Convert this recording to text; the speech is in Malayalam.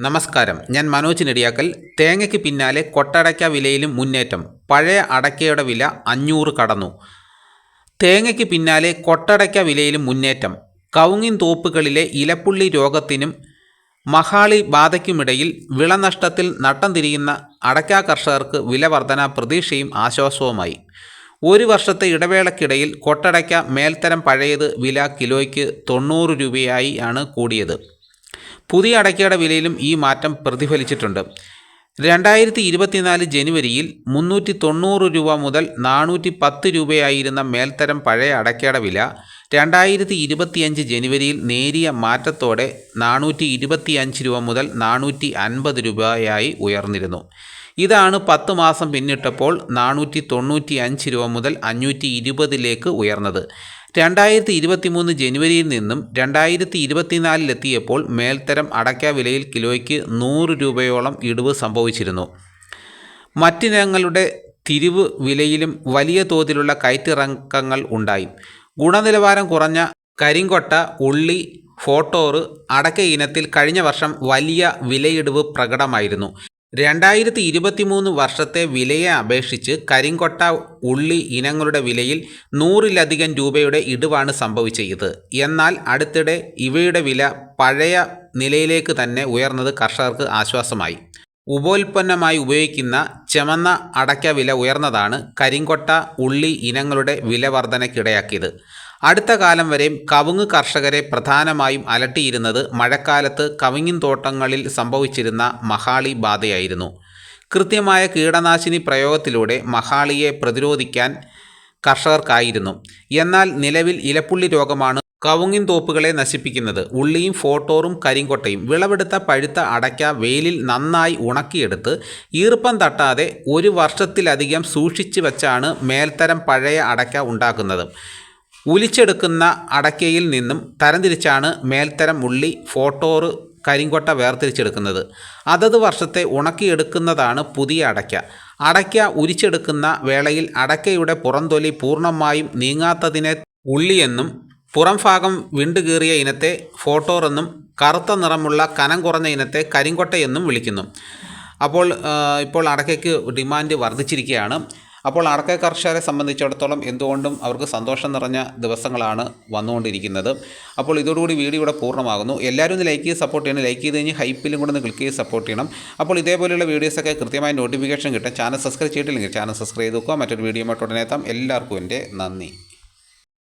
നമസ്കാരം. ഞാൻ മനോജ് നെടിയാക്കൽ. തേങ്ങയ്ക്ക് പിന്നാലെ കൊട്ടടയ്ക്ക വിലയിലും മുന്നേറ്റം. പഴയ അടയ്ക്കയുടെ വില അഞ്ഞൂറ് കടന്നു. തേങ്ങയ്ക്ക് പിന്നാലെ കൊട്ടടയ്ക്ക വിലയിലും മുന്നേറ്റം. കവുങ്ങിൻ തോപ്പുകളിലെ ഇലപ്പുള്ളി രോഗത്തിനും മഹാളി ബാധയ്ക്കുമിടയിൽ വിളനഷ്ടത്തിൽ നട്ടം തിരിയുന്ന അടയ്ക്ക കർഷകർക്ക് വില വർധന പ്രതീക്ഷയും ആശ്വാസവുമായി. ഒരു വർഷത്തെ ഇടവേളക്കിടയിൽ കൊട്ടടയ്ക്ക മേൽത്തരം പഴയത് വില കിലോയ്ക്ക് തൊണ്ണൂറ് രൂപയായി ആണ് കൂടിയത്. പുതിയ അടയ്ക്കയുടെ വിലയിലും ഈ മാറ്റം പ്രതിഫലിച്ചിട്ടുണ്ട്. രണ്ടായിരത്തി ഇരുപത്തിനാല് ജനുവരിയിൽ മുന്നൂറ്റി തൊണ്ണൂറ് രൂപ മുതൽ നാനൂറ്റി പത്ത് രൂപയായിരുന്ന മേൽത്തരം പഴയ അടയ്ക്കയുടെ വില രണ്ടായിരത്തി ഇരുപത്തിയഞ്ച് ജനുവരിയിൽ നേരിയ മാറ്റത്തോടെ നാനൂറ്റി ഇരുപത്തിയഞ്ച് രൂപ മുതൽ നാനൂറ്റി അൻപത് രൂപയായി ഉയർന്നിരുന്നു. ഇതാണ് പത്ത് മാസം പിന്നിട്ടപ്പോൾ നാനൂറ്റി തൊണ്ണൂറ്റി അഞ്ച് രൂപ മുതൽ അഞ്ഞൂറ്റി ഇരുപതിലേക്ക് ഉയർന്നത്. രണ്ടായിരത്തി ഇരുപത്തി മൂന്ന് ജനുവരിയിൽ നിന്നും രണ്ടായിരത്തി ഇരുപത്തിനാലിലെത്തിയപ്പോൾ മേൽത്തരം അടയ്ക്ക വിലയിൽ കിലോയ്ക്ക് നൂറ് രൂപയോളം ഇടിവ് സംഭവിച്ചിരുന്നു. മറ്റിനങ്ങളുടെ തിരിവ് വിലയിലും വലിയ തോതിലുള്ള കയറ്റിറക്കങ്ങൾ ഉണ്ടായി. ഗുണനിലവാരം കുറഞ്ഞ കരിങ്കൊട്ട ഉള്ളി ഫോട്ടോറ് അടക്ക ഇനത്തിൽ കഴിഞ്ഞ വർഷം വലിയ വിലയിടിവ് പ്രകടമായിരുന്നു. രണ്ടായിരത്തി ഇരുപത്തി മൂന്ന് വർഷത്തെ വിലയെ അപേക്ഷിച്ച് കരിങ്കൊട്ട ഉള്ളി ഇനങ്ങളുടെ വിലയിൽ നൂറിലധികം രൂപയുടെ ഇടിവാണ് സംഭവിച്ചത്. എന്നാൽ അടുത്തിടെ ഇവയുടെ വില പഴയ നിലയിലേക്ക് തന്നെ ഉയർന്നത് കർഷകർക്ക് ആശ്വാസമായി. ഉപോൽപ്പന്നമായി ഉപയോഗിക്കുന്ന ചെമന്ന അടയ്ക്ക വില ഉയർന്നതാണ് കരിങ്കൊട്ട ഉള്ളി ഇനങ്ങളുടെ വില വർധനയ്ക്കിടയാക്കിയത്. അടുത്ത കാലം വരെയും കവുങ്ങ് കർഷകരെ പ്രധാനമായും അലട്ടിയിരുന്നത് മഴക്കാലത്ത് കവുങ്ങിൻ തോട്ടങ്ങളിൽ സംഭവിച്ചിരുന്ന മഹാളി ബാധയായിരുന്നു. കൃത്യമായ കീടനാശിനി പ്രയോഗത്തിലൂടെ മഹാളിയെ പ്രതിരോധിക്കാൻ കർഷകർക്കായിരുന്നു. എന്നാൽ നിലവിൽ ഇലപ്പുള്ളി രോഗമാണ് കവുങ്ങിൻ തോപ്പുകളെ നശിപ്പിക്കുന്നത് ഉള്ളിയും ഫോട്ടോറും കരിങ്കൊട്ടയും വിളവെടുത്ത പഴുത്ത അടയ്ക്ക വെയിലിൽ നന്നായി ഉണക്കിയെടുത്ത് ഈർപ്പം തട്ടാതെ ഒരു വർഷത്തിലധികം സൂക്ഷിച്ചു വച്ചാണ് മേൽത്തരം പഴയ അടയ്ക്ക ഉണ്ടാക്കുന്നത്. ഉലിച്ചെടുക്കുന്ന അടയ്ക്കയിൽ നിന്നും തരംതിരിച്ചാണ് മേൽത്തരം ഉള്ളി ഫോട്ടോറ് കരിങ്കൊട്ട വേർതിരിച്ചെടുക്കുന്നത്. അതത് വർഷത്തെ ഉണക്കിയെടുക്കുന്നതാണ് പുതിയ അടയ്ക്ക. അടയ്ക്ക ഉരിച്ചെടുക്കുന്ന വേളയിൽ അടയ്ക്കയുടെ പുറന്തൊലി പൂർണമായും നീങ്ങാത്തതിനെ ഉള്ളിയെന്നും പുറം ഭാഗം വിണ്ടുകീറിയ ഇനത്തെ ഫോട്ടോർ എന്നും കറുത്ത നിറമുള്ള കനം കുറഞ്ഞ ഇനത്തെ കരിങ്കൊട്ടയെന്നും വിളിക്കുന്നു. അപ്പോൾ ഇപ്പോൾ അടക്കയ്ക്ക് ഡിമാൻഡ് വർദ്ധിച്ചിരിക്കുകയാണ്. അപ്പോൾ അടക്ക കർഷകരെ സംബന്ധിച്ചിടത്തോളം എന്തുകൊണ്ടും അവർക്ക് സന്തോഷം നിറഞ്ഞ ദിവസങ്ങളാണ് വന്നുകൊണ്ടിരിക്കുന്നത്. അപ്പോൾ ഇതോടുകൂടി വീഡിയോ ഇവിടെ പൂർണമാകുന്നു. എല്ലാവരും ഒന്ന് ലൈക്ക് ചെയ്ത് സപ്പോർട്ട് ചെയ്യണം. ലൈക്ക് ചെയ്ത് കഴിഞ്ഞ് ഹൈപ്പിലും കൂടെ ഒന്ന് ക്ലിക്ക് ചെയ്ത് സപ്പോർട്ട് ചെയ്യണം. അപ്പോൾ ഇതേപോലെയുള്ള വീഡിയോസൊക്കെ കൃത്യമായ നോട്ടിഫിക്കേഷൻ കിട്ടും ചാനൽ സബ്സ്ക്രൈബ് ചെയ്തിട്ടില്ലെങ്കിൽ ചാനൽ സബ്സ്ക്രൈബ് ചെയ്ത് നോക്കുക മറ്റൊരു വീഡിയോ എത്താം. എല്ലാവർക്കും എന്റെ നന്ദി.